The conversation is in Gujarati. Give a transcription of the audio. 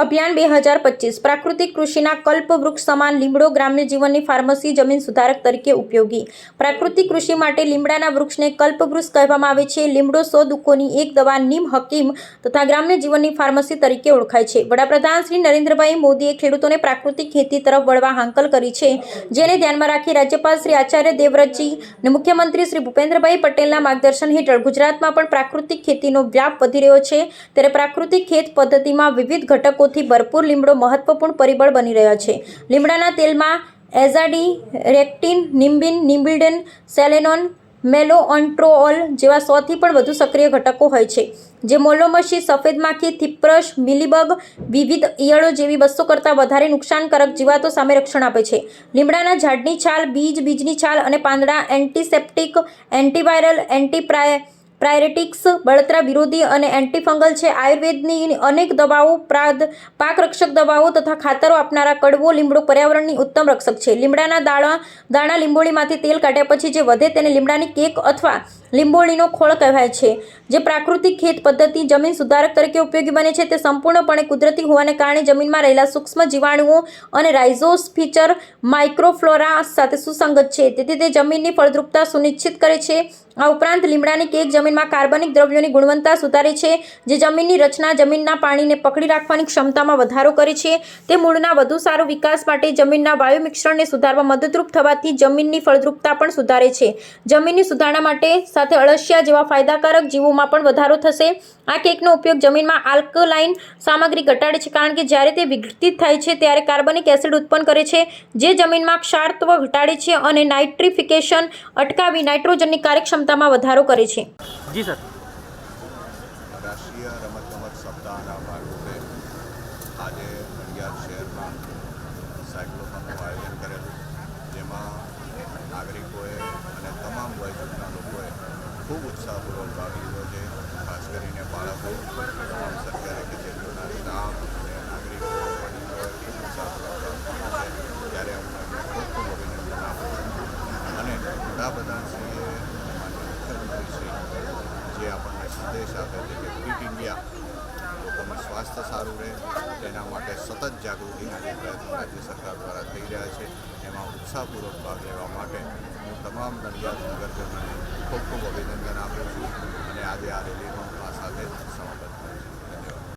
અભિયાન બે હજાર પચીસ. પ્રાકૃતિક કૃષિના કલ્પ વૃક્ષ સમાન લીમડો ગ્રામ્ય જીવનની ફાર્મસી જમીન સુધારક તરીકે ઉપયોગી. પ્રાકૃતિક કૃષિ માટે લીમડાના વૃક્ષને કલ્પ વૃક્ષ કહેવામાં આવે છે. લીમડો સો દુઃખોની એક દવા નીમ હકીમ તથા ગ્રામ્ય જીવનની ફાર્મસી તરીકે ઓળખાય છે. વડાપ્રધાન શ્રી નરેન્દ્રભાઈ મોદીએ ખેડૂતોને પ્રાકૃતિક ખેતી તરફ વળવા હાંકલ કરી છે, જેને ધ્યાનમાં રાખી રાજ્યપાલ શ્રી આચાર્ય દેવવ્રતજી અને મુખ્યમંત્રી શ્રી ભૂપેન્દ્રભાઈ પટેલના માર્ગદર્શન હેઠળ ગુજરાતમાં પણ પ્રાકૃતિક ખેતીનો વ્યાપ વધી રહ્યો છે. ત્યારે પ્રાકૃતિક ખેત પદ્ધતિમાં વિવિધ ઘટકોથી ભરપૂર લીમડો મહત્વપૂર્ણ પરિબળ બની રહ્યા છે. લીમડાના તેલમાં એઝાડી, રેક્ટિન, નિમ્બિન, નિમ્બિલ્ડન, સેલેનોન, મેલોઓન્ટ્રોઓલ જેવા સોથી પણ વધુ સક્રિય ઘટકો હોય છે. જે મોલોમશી સફેદ માખી થિપ્રશ મિલીબગ, વિવિધ ઈયળો જેવી બસો કરતાં વધારે નુકસાનકારક જીવાતો સામે રક્ષણ આપે છે. લીમડાના ઝાડની છાલ, બીજ, બીજની છાલ અને પાંદડા એન્ટિસેપ્ટિક એન્ટીવાયરલ એન્ટીપ્રાય પ્રાયરેટિક્સ, બળતરા વિરોધી અને એન્ટીફંગલ છે. આયુર્વેદની અનેક દવાઓ, પ્રાદ પાક રક્ષક દવાઓ તથા ખાતરો આપનારા કડવો લીમડો પર્યાવરણની ઉત્તમ રક્ષક છે. લીમડાના દાણા દાણા લીંબોળીમાંથી તેલ કાઢ્યા પછી જે વધે તેને લીમડાની કેક અથવા લીંબોળીનો ખોળ કહેવાય છે. જે પ્રાકૃતિક ખેત પદ્ધતિ જમીન સુધારક તરીકે ઉપયોગી બને છે તે સંપૂર્ણપણે કુદરતી હોવાને કારણે જમીનમાં રહેલા સૂક્ષ્મ જીવાણુઓ અને રાઇઝોસ ફીચર માઇક્રોફ્લોરા સાથે સુસંગત છે. તેથી તે જમીનની ફળદ્રુપતા સુનિશ્ચિત કરે છે. આ ઉપરાંત લીમડાની કેક જમીનમાં કાર્બનિક દ્રવ્યોની ગુણવત્તા સુધારે છે, જે જમીનની રચના જમીનના પાણીને પકડી રાખવાની ક્ષમતામાં વધારો કરે છે. તે મૂળના વધુ સારો વિકાસ માટે જમીનના વાયુ મિશ્રણને સુધારવા મદદરૂપ થવાથી જમીનની ફળદ્રુપતા પણ સુધારે છે. જમીનની સુધારણા માટે સાથે અળસિયા જેવા ફાયદાકારક જીવોમાં પણ વધારો થશે. આ કેકનો ઉપયોગ જમીનમાં આલ્કલાઇન સામગ્રી ઘટાડે છે, કારણ કે જ્યારે તે વિઘટિત થાય છે, ત્યારે કાર્બનિક એસિડ ઉત્પન્ન કરે છે, જે જમીનમાં ક્ષારત્વ ઘટાડે છે અને નાઇટ્રિફિકેશન અટકાવી નાઇટ્રોજનની કાર્યક્ષમતામાં વધારો કરે છે. જી સર. રાષ્ટ્રીય રમતગમત સપ્તાહના ભાગરૂપે આજે નડિયાદ શહેરમાં સાયક્લોથોનનું આયોજન કરેલું. જેમાં નાગરિકોએ અને તમામ વયજૂથના લોકોએ ખૂબ ઉત્સાહપૂર્વક ભાગ લીધો છે. ખાસ કરીને બાળકો તમામ સરકારી કચેરીઓના સ્ટાફ અને નાગરિકો વડીલોએ ખૂબ ઉત્સાહપૂર્વક ભાગ લીધો છે. ત્યારે હું ખૂબ ખૂબ અભિનંદન આપું છું. અને માન્ય મુખ્યમંત્રીશ્રી જે આપણને સંદેશ આપે છે કે ફિટ ઇન્ડિયા લોકોમાં સ્વાસ્થ્ય સારું રહે. તેના માટે સતત જાગૃતિના જે પ્રયત્નો રાજ્ય સરકાર દ્વારા થઈ રહ્યા છે, એમાં ઉત્સાહપૂર્વક ભાગ લેવા માટે હું તમામ નડિયાદ નગરજનોને ખૂબ ખૂબ અભિનંદન આપું છું. અને આજે આ રેલીમાં